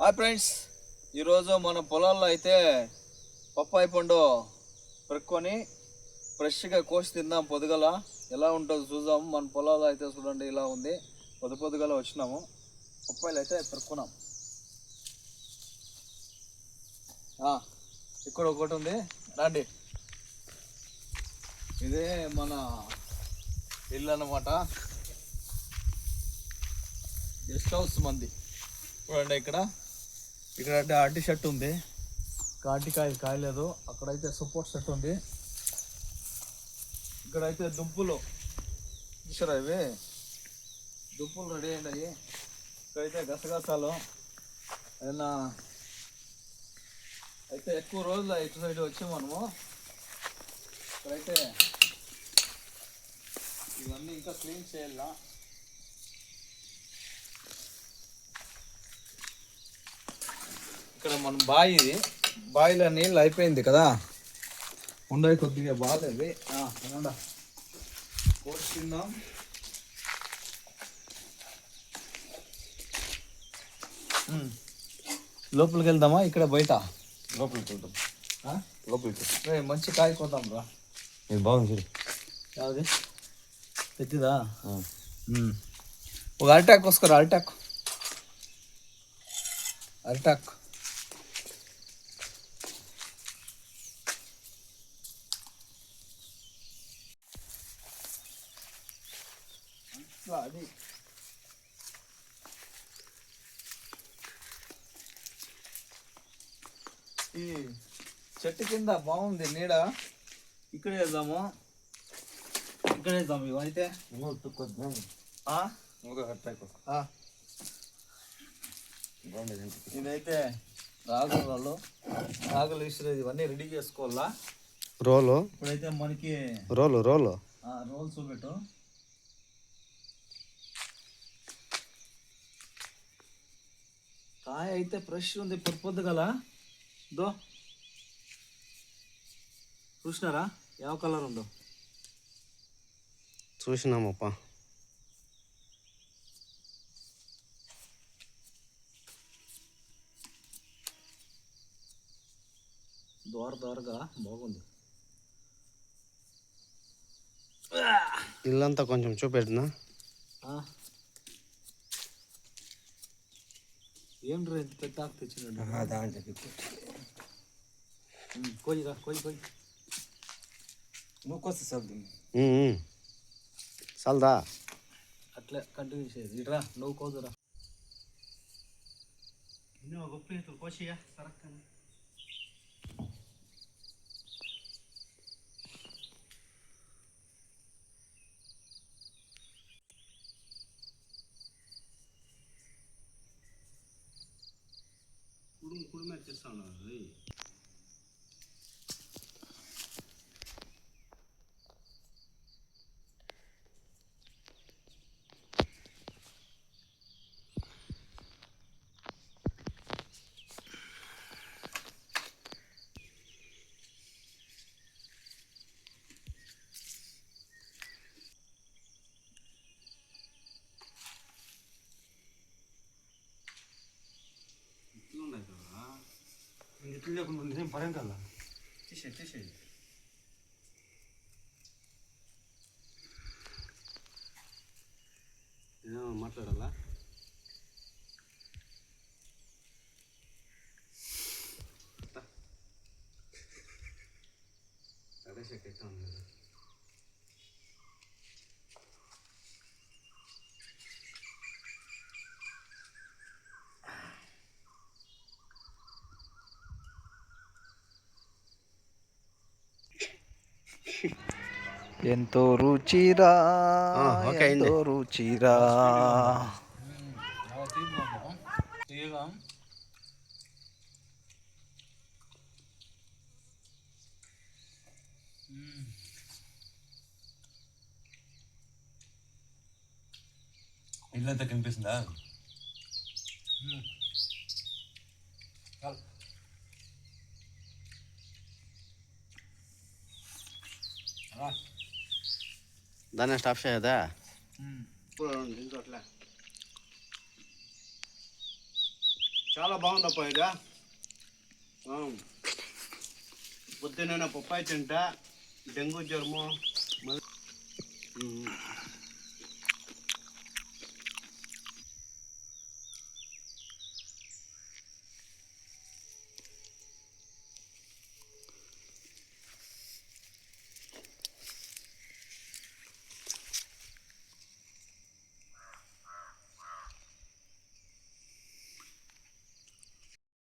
Hi friends ఈరోజు మన పొలాల్లో అయితే పప్పాయి పండు పెరుక్కొని ఫ్రెష్గా కోసి తిందాం పొదుగల ఎలా ఉంటుందో చూద్దాం. మన పొలాల్లో అయితే చూడండి ఇలా ఉంది. పొద్దు పొద్దుగల వచ్చినాము. పప్పాయిలు అయితే పెరుక్కున్నాం. ఇక్కడ ఒకటి ఉంది. రండి. ఇదే మన ఇల్లు అనమాట గెస్ట్ హౌస్ మంది. చూడండి ఇక్కడ. ఇక్కడ అంటే షర్ట్ ఉంది. కాటికాయ కాయలేదు. అక్కడైతే సపోర్ట్ షర్ట్ ఉంది. ఇక్కడైతే దుంపులు. చూసారా ఇవి? దుంపులు రెడీ అయినాయి. ఇక్కడైతే గసగసాలు. ఏదైనా అయితే ఎక్కువ రోజులు ఇటు సైడ్ వచ్చి మనము. ఇక్కడైతే ఇవన్నీ ఇంకా క్లీన్ చేయాలా? ఇక్కడ మన బావి ఇది. బావిలో నీళ్ళు అయిపోయింది కదా. ఉండవి కొద్దిగా బాగాలేదు ఉండ కోసి తిందాం ఉమ్. లోపలికి వెళ్దామా? ఇక్కడ బయట. లోపలికి వెళ్తాం ఆ? లోపలికి రేయ్, మంచి కాయ కోద్దాం రా. ఇది బాగుంది చూడు. యావది పెద్దదా. ఒక అరిటాక్ వసుకోరా అరిటాక్. అరిటాక్. అది ఈ చెట్టు కింద బాగుంది నీడ. ఇక్కడ వేద్దాము ఇక్కడ వేద్దాం ఇవైతే. ఇదైతే రాగులు వాళ్ళు రాగులు ఇసురు ఇవన్నీ రెడీ చేసుకోవాలా? రోలు? ఇప్పుడైతే మనకి రోలు రోలు. ఆ, రోల్ కాయ అయితే ఫ్రెష్ ఉంది పొద్దు గల దో చూసినారా? ಯಾವ కలర్ ఉందో? చూసినామప్ప. దోర దోరగా బాగుంది. ఇల్లంతా కొంచెం చూపెట్టినా? ఏం రా ఇంత పెద్ద ఆకు తెచ్చినాడు? ఉమ్, కోయిరా కోయి కోయి. నువ్వు చల్దా అట్లే కంటిన్యూ చేయదు ఇట్రా నువ్వు కోదురా నువ్వు గొప్ప కోసియా సరక్కని. பாகிஸ்தான் 끌려고 너네 바람 갈라. 티시 티시. ಏನೋ ಮಾತಾಡಲ್ಲ ತಡೆ ಶಕ್ತಿ ఎంతో రుచిరా ఇల్లంతా కనిపిస్తుందా దాన్ని స్టాప్ చేయదా? చాలా బాగుందప్ప ఇది? పొద్దున్న పప్పాయి తింటా డెంగ్యూ జ్వరము మళ్ళీ